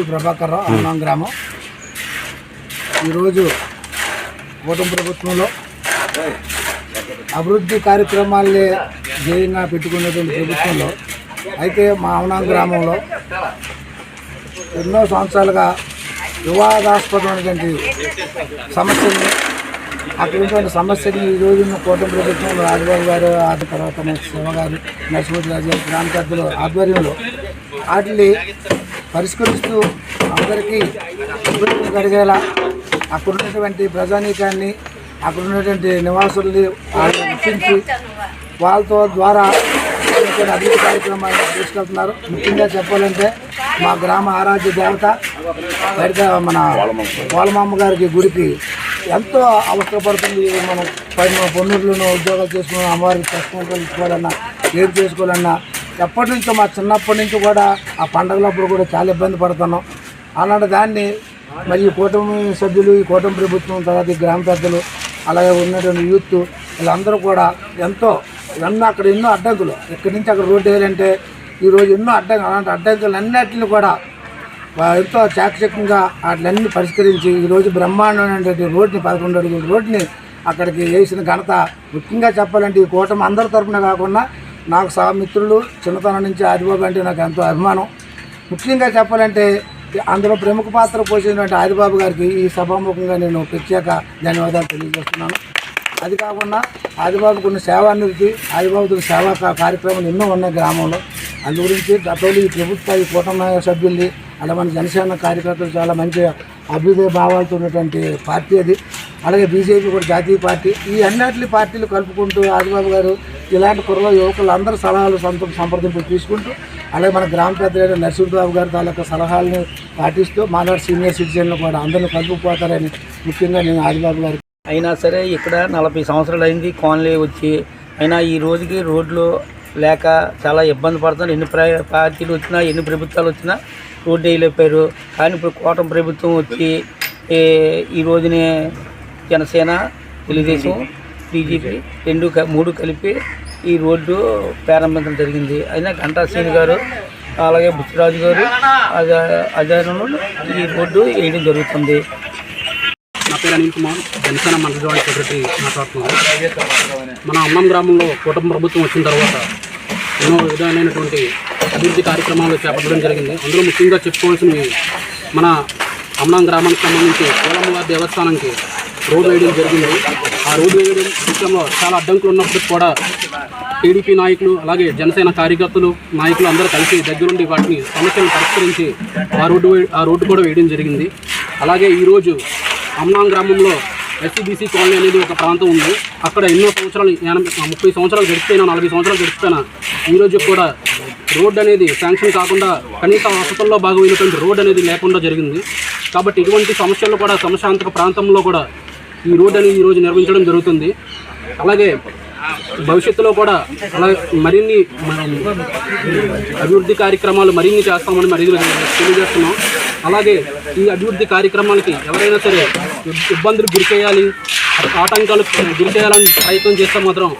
MP Prabhakar Rao అన్నం గ్రామం. ఈరోజు కూటమి ప్రభుత్వంలో అభివృద్ధి కార్యక్రమాలే ధ్యేయంగా పెట్టుకున్నటువంటి ప్రభుత్వంలో అయితే మా అవునాం గ్రామంలో ఎన్నో సంవత్సరాలుగా వివాదాస్పదమైనటువంటి సమస్యల్ని అటువంటి సమస్యని ఈ రోజు కూటమి ప్రభుత్వం రాజబాబు గారు ఆ తర్వాత శివ గారు నరసింహ రాజు గారు గ్రామ పెద్దలు ఆధ్వర్యంలో వాటిని పరిష్కరిస్తూ అందరికీ అభివృద్ధి కలిగేలా అక్కడ ఉన్నటువంటి ప్రజానీకాన్ని అక్కడ ఉన్నటువంటి నివాసుల్ని వాళ్ళని గుర్తించి వాళ్ళతో ద్వారా అభివృద్ధి కార్యక్రమాలు తీసుకెళ్తున్నారు. ముఖ్యంగా చెప్పాలంటే మా గ్రామ ఆరాధ్య దేవత బయట మన పోలమామ్మ గారికి గుడికి ఎంతో అవసరపడుతుంది. మనం పైన పొన్నూరులోనూ ఉద్యోగాలు చేసుకున్న అమ్మవారికి ప్రశ్నలు ఇచ్చుకోవాలన్నా ఏది చేసుకోవాలన్నా ఎప్పటి నుంచో మా చిన్నప్పటి నుంచి కూడా ఆ పండగలప్పుడు కూడా చాలా ఇబ్బంది పడుతున్నాం. అలాంటి దాన్ని మరి ఈ కూటమి సభ్యులు ఈ కూటమి ప్రభుత్వం తర్వాత ఈ గ్రామ పెద్దలు అలాగే ఉన్నటువంటి యూత్ వీళ్ళందరూ కూడా ఎంతో ఎన్నో అక్కడ ఎన్నో అడ్డంకులు. ఇక్కడి నుంచి అక్కడ రోడ్డు వేయాలంటే ఈరోజు ఎన్నో అడ్డంకులు అలాంటి అడ్డంకులు అన్నిటిని కూడా ఎంతో చాకచక్యంగా వాటిలన్నీ పరిష్కరించి ఈరోజు బ్రహ్మాండమైనటువంటి రోడ్ని పదకొండు అడుగుల రోడ్ని అక్కడికి వేసిన ఘనత ముఖ్యంగా చెప్పాలంటే ఈ కూటమి అందరి తరఫున కాకుండా నాకు సహా మిత్రులు చిన్నతనం నుంచి ఆదిబాబు అంటే నాకు ఎంతో అభిమానం. ముఖ్యంగా చెప్పాలంటే అందులో ప్రముఖ పాత్ర పోషించినటువంటి ఆదిబాబు గారికి ఈ సభాముఖంగా నేను ప్రత్యేక ధన్యవాదాలు తెలియజేస్తున్నాను. అది కాకుండా ఆదిబాబుకు ఉన్న సేవానివృత్తి ఆదిబాబుకు సేవా కా- కార్యక్రమాలు ఎన్నో ఉన్నాయి గ్రామంలో. అందు గురించి గతంలో ఈ ప్రభుత్వ ఈ కూటమి సభ్యుల్ని అలా మన జనసేన కార్యకర్తలు చాలా మంచిగా అభ్యుదయ భావాలతో ఉన్నటువంటి పార్టీ అది. అలాగే బీజేపీ కూడా జాతీయ పార్టీ. ఈ అన్నిటి పార్టీలు కలుపుకుంటూ ఆదిబాబు గారు ఇలాంటి కుర్రలో యువకులు అందరూ సలహాలు సంత సంప్రదింపులు తీసుకుంటూ అలాగే మన గ్రామ పెద్దలైన నరసింహబాబు గారి తాలూకా సలహాలను పాటిస్తూ మాలాడు సీనియర్ సిటిజన్లు కూడా అందరూ కలుపుకుపోతారని ముఖ్యంగా నేను ఆదిబాబు గారికి అయినా సరే ఇక్కడ నలభై సంవత్సరాలు అయింది కాలనీ వచ్చి. అయినా ఈ రోజుకి రోడ్లు లేక చాలా ఇబ్బంది పడుతున్నారు. ఎన్ని ప్ర- పార్టీలు వచ్చినా ఎన్ని ప్రభుత్వాలు వచ్చినా రోడ్డు వేయలేపారు కానీ ఇప్పుడు కూటమి ప్రభుత్వం వచ్చి ఈ రోజునే జనసేన తెలుగుదేశం బీజేపీ రెండు మూడు కలిపి ఈ రోడ్డు ప్రారంభించడం జరిగింది. అయినా గంటా గారు అలాగే బుచ్చిరాజు గారు అధ్యయనంలో ఈ రోడ్డు వేయడం జరుగుతుంది. నా పేరు అనిల్ కుమార్ జనసేన మండల జాయింట్ సెక్రటరీ మాట్లాడుతున్నాను. మన అన్నం గ్రామంలో కుటుంబ ప్రభుత్వం వచ్చిన తర్వాత ఎన్నో విధమైనటువంటి అభివృద్ధి కార్యక్రమాలు చేపట్టడం జరిగింది. అందులో ముఖ్యంగా చెప్పుకోవాల్సినవి మన అమ్నాం గ్రామానికి సంబంధించి కోలమ్మవారి దేవస్థానానికి రోడ్డు వేయడం జరిగింది. ఆ రోడ్డు వేయడం విషయంలో చాలా అడ్డంకులు ఉన్నప్పటికీ కూడా టీడీపీ నాయకులు అలాగే జనసేన కార్యకర్తలు నాయకులు అందరూ కలిసి దగ్గరుండి వాటిని సమస్యలను పరిష్కరించి ఆ రోడ్డు ఆ రోడ్డు కూడా వేయడం జరిగింది. అలాగే ఈరోజు అమ్నాం గ్రామంలో ఎస్సీబీసీ కాలనీ అనేది ఒక ప్రాంతం ఉంది. అక్కడ ఎన్నో సంవత్సరాలు ముప్పై సంవత్సరాలు గడిచిపోయినా నలభై సంవత్సరాలు గడిచిపోయినా ఈ రోజు కూడా రోడ్ అనేది శాంక్షన్ కాకుండా కనీస వసతుల్లో భాగమైనటువంటి రోడ్ అనేది లేకుండా జరిగింది. కాబట్టి ఇటువంటి సమస్యలు కూడా సమశాంతక ప్రాంతంలో కూడా ఈ రోడ్ అనేది ఈరోజు నిర్మించడం జరుగుతుంది. అలాగే భవిష్యత్తులో కూడా అలా మరిన్ని అభివృద్ధి కార్యక్రమాలు మరిన్ని చేస్తామని మరి తెలియజేస్తున్నాం. అలాగే ఈ అభివృద్ధి కార్యక్రమాలకి ఎవరైనా సరే ఇబ్బందులు గురిచేయాలి ఆటంకాలు గురిచేయాలని ప్రయత్నం చేస్తే మాత్రం